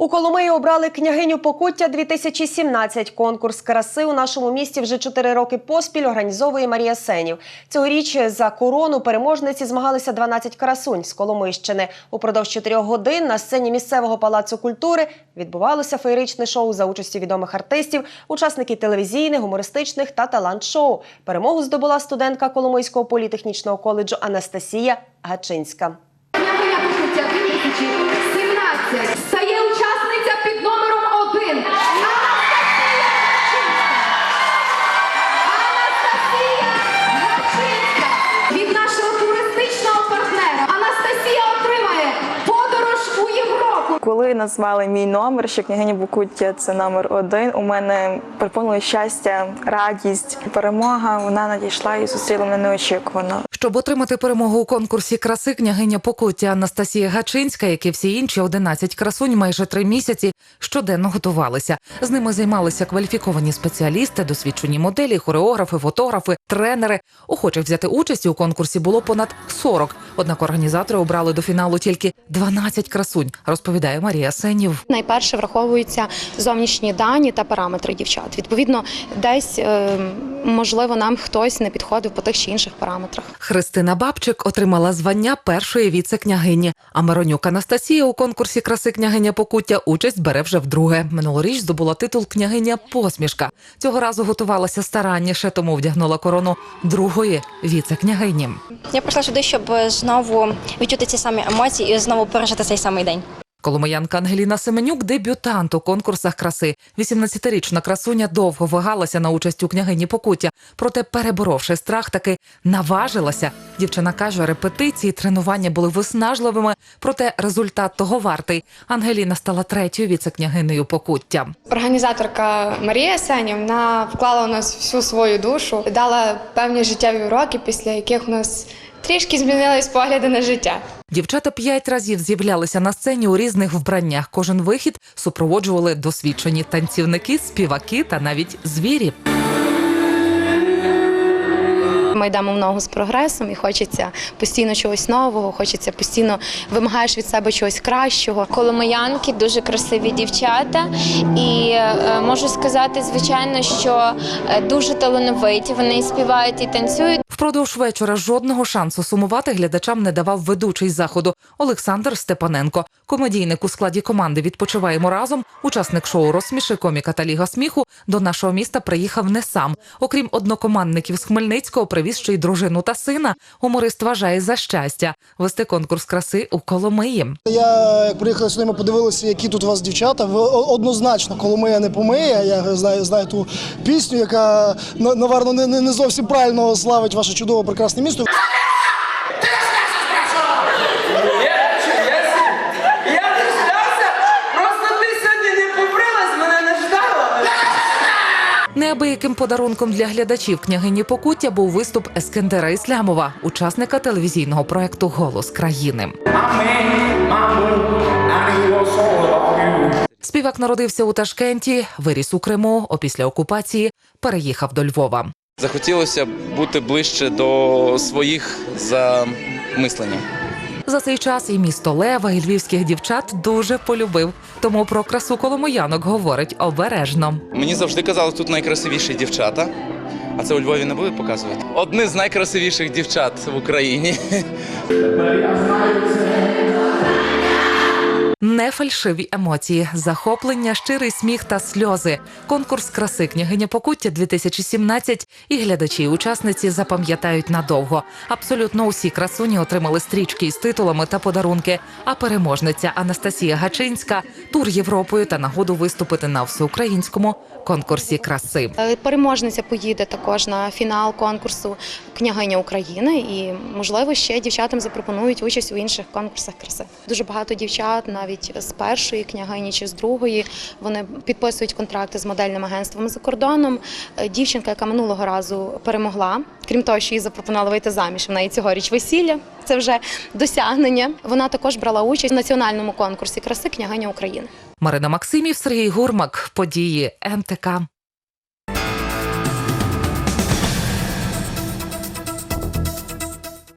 У Коломиї обрали княгиню Покуття 2017. Конкурс краси у нашому місті вже чотири роки поспіль організовує Марія Сенів. Цьогоріч за корону переможниці змагалися 12 красунь з Коломийщини. Упродовж чотирьох годин на сцені місцевого палацу культури відбувалося феєричне шоу за участі відомих артистів, учасники телевізійних, гумористичних та талант-шоу. Перемогу здобула студентка Коломийського політехнічного коледжу Анастасія Гачинська. Коли назвали мій номер, що княгиня Букуття це номер один. У мене приповнило щастя, радість, перемога. Вона надійшла і зустріла мене неочікувано. Щоб отримати перемогу у конкурсі краси, княгиня Покуття Анастасія Гачинська, як і всі інші 11 красунь, майже три місяці щоденно готувалися. З ними займалися кваліфіковані спеціалісти, досвідчені моделі, хореографи, фотографи, тренери. Охочих взяти участь у конкурсі було понад 40. Однак організатори обрали до фіналу тільки 12 красунь, розповідає Марія Сенів. Найперше враховуються зовнішні дані та параметри дівчат. Відповідно, десь е, можливо нам хтось не підходив по тих чи інших параметрах. Христина Бабчик отримала звання першої віце-княгині. А Миронюк Анастасія у конкурсі краси княгиня Покуття участь бере вже вдруге. Минулоріч здобула титул княгиня Посмішка. Цього разу готувалася старанніше, тому вдягнула корону другої віце-княгині. Я прийшла сюди, щоб знову відчути ці самі емоції і знову пережити цей самий день. Коломиянка Ангеліна Семенюк дебютант у конкурсах краси. 18-річна красуня довго вагалася на участь у княгині Покуття, проте, переборовши страх, таки наважилася. Дівчина каже, репетиції, тренування були виснажливими, проте результат того вартий. Ангеліна стала третьою віце-княгинею Покуття. Організаторка Марія Сенівна вклала у нас всю свою душу, дала певні життєві уроки, після яких у нас трішки змінились погляди на життя. Дівчата п'ять разів з'являлися на сцені у різних вбраннях. Кожен вихід супроводжували досвідчені танцівники, співаки та навіть звірі. Ми йдемо в ногу з прогресом, і хочеться постійно чогось нового, хочеться постійно вимагаєш від себе чогось кращого. Коломиянки дуже красиві дівчата, і е, можу сказати, звичайно, що е, дуже талановиті. Вони і співають і танцюють. Впродовж вечора жодного шансу сумувати глядачам не давав ведучий заходу Олександр Степаненко. Комедійник у складі команди Відпочиваємо разом. Учасник шоу розсміши коміка та ліга сміху до нашого міста приїхав не сам. Окрім однокомандників з Хмельницького, привіз ще й дружину та сина. Гуморист вважає за щастя вести конкурс краси у Коломиї. Я як приїхали сюди, ми подивилися, які тут у вас дівчата. Ви однозначно Коломия не помиє. Я знаю, знаю ту пісню, яка на- наверно не, не, зовсім правильно славить ваше чудове прекрасне місто. Неабияким подарунком для глядачів княгині Покуття був виступ Ескендера Іслямова, учасника телевізійного проекту Голос країни. Співак народився у Ташкенті, виріс у Криму. Опісля окупації переїхав до Львова. Захотілося бути ближче до своїх за мисленням. За цей час і місто Лева, і львівських дівчат дуже полюбив. Тому про красу коломоянок говорить обережно. Мені завжди казали, тут найкрасивіші дівчата. А це у Львові не будуть показувати. Одні з найкрасивіших дівчат в Україні. Не фальшиві емоції, захоплення, щирий сміх та сльози. Конкурс краси княгиня Покуття 2017 і глядачі і учасниці запам'ятають надовго. Абсолютно усі красуні отримали стрічки із титулами та подарунки. А переможниця Анастасія Гачинська тур Європою та нагоду виступити на всеукраїнському конкурсі краси. Е, Переможниця поїде також на фінал конкурсу Княгиня України, і можливо ще дівчатам запропонують участь у інших конкурсах краси. Дуже багато дівчат, навіть з першої княгині чи з другої, вони підписують контракти з модельним агентством за кордоном. Е, Дівчинка, яка минулого разу перемогла, крім того, що їй запропонували вийти заміж, в неї цьогоріч весілля. Це вже досягнення. Вона також брала участь в національному конкурсі краси Княгиня України. Марина Максимів, Сергій Гурмак. Події НТК.